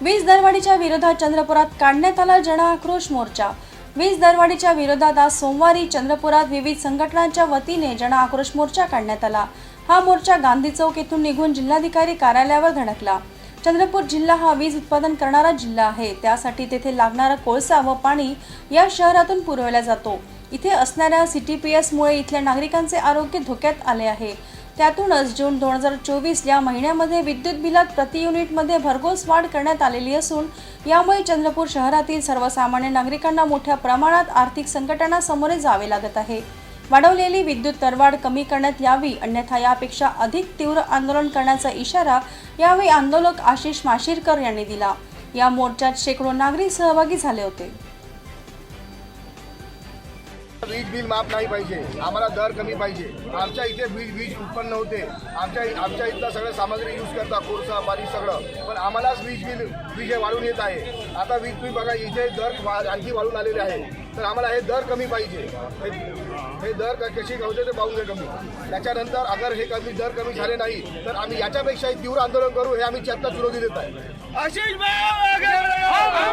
वीज दरवाढीच्या विरोधात चंद्रपुरात काढण्यात आला जनआक्रोश मोर्चा. वीज दरवाढीच्या विरोधात आज सोमवारी चंद्रपुरात विविध संघटनांच्या वतीने जनआक्रोश मोर्चा काढण्यात आला. हा मोर्चा गांधी चौक येथून निघून जिल्हाधिकारी कार्यालयावर धडकला. चंद्रपूर जिल्हा हा वीज उत्पादन करणारा जिल्हा आहे. त्यासाठी तेथे लागणारा कोळसा व पाणी या शहरातून पुरवला जातो. इथे असणाऱ्या सिटी पी एसमुळे इथल्या नागरिकांचे आरोग्य धोक्यात आले आहे. त्यातूनच जून दोन हजार चोवीस या महिन्यामध्ये विद्युत बिलात प्रति युनिटमध्ये भरघोस वाढ करण्यात आलेली असून यामुळे चंद्रपूर शहरातील सर्वसामान्य नागरिकांना मोठ्या प्रमाणात आर्थिक संकटांना सामोरे जावे लागत आहे. वाढवलेली विद्युत दरवाढ कमी करण्यात यावी अन्यथा यापेक्षा अधिक तीव्र आंदोलन करण्याचा इशारा यावेळी आंदोलक आशिष माशिरकर यांनी दिला. या मोर्चात शेकडो नागरिक सहभागी झाले होते. वीज बिल माफ नाही पाहिजे. आम्हाला दर कमी पाहिजे. आमच्या इथे वीज वीज उत्पन्न होते. आमच्या आमच्या इथलं सगळं सामग्री यूज करता कोळसा पाणी सगळं. पण आम्हालाच वीज बिल वीज हे वाढून येत आहे. आता वीज बिल बघा इथे दर वा- आणखी वाढून आलेले आहे. तर आम्हाला हे दर कमी पाहिजे. हे- दर कशी होते ते पाहून घे कमी त्याच्यानंतर अगर हे कमी दर कमी झाले नाही तर आम्ही याच्यापेक्षाही तीव्र आंदोलन करू हे आम्ही चत्ता विरोधी देत आहे.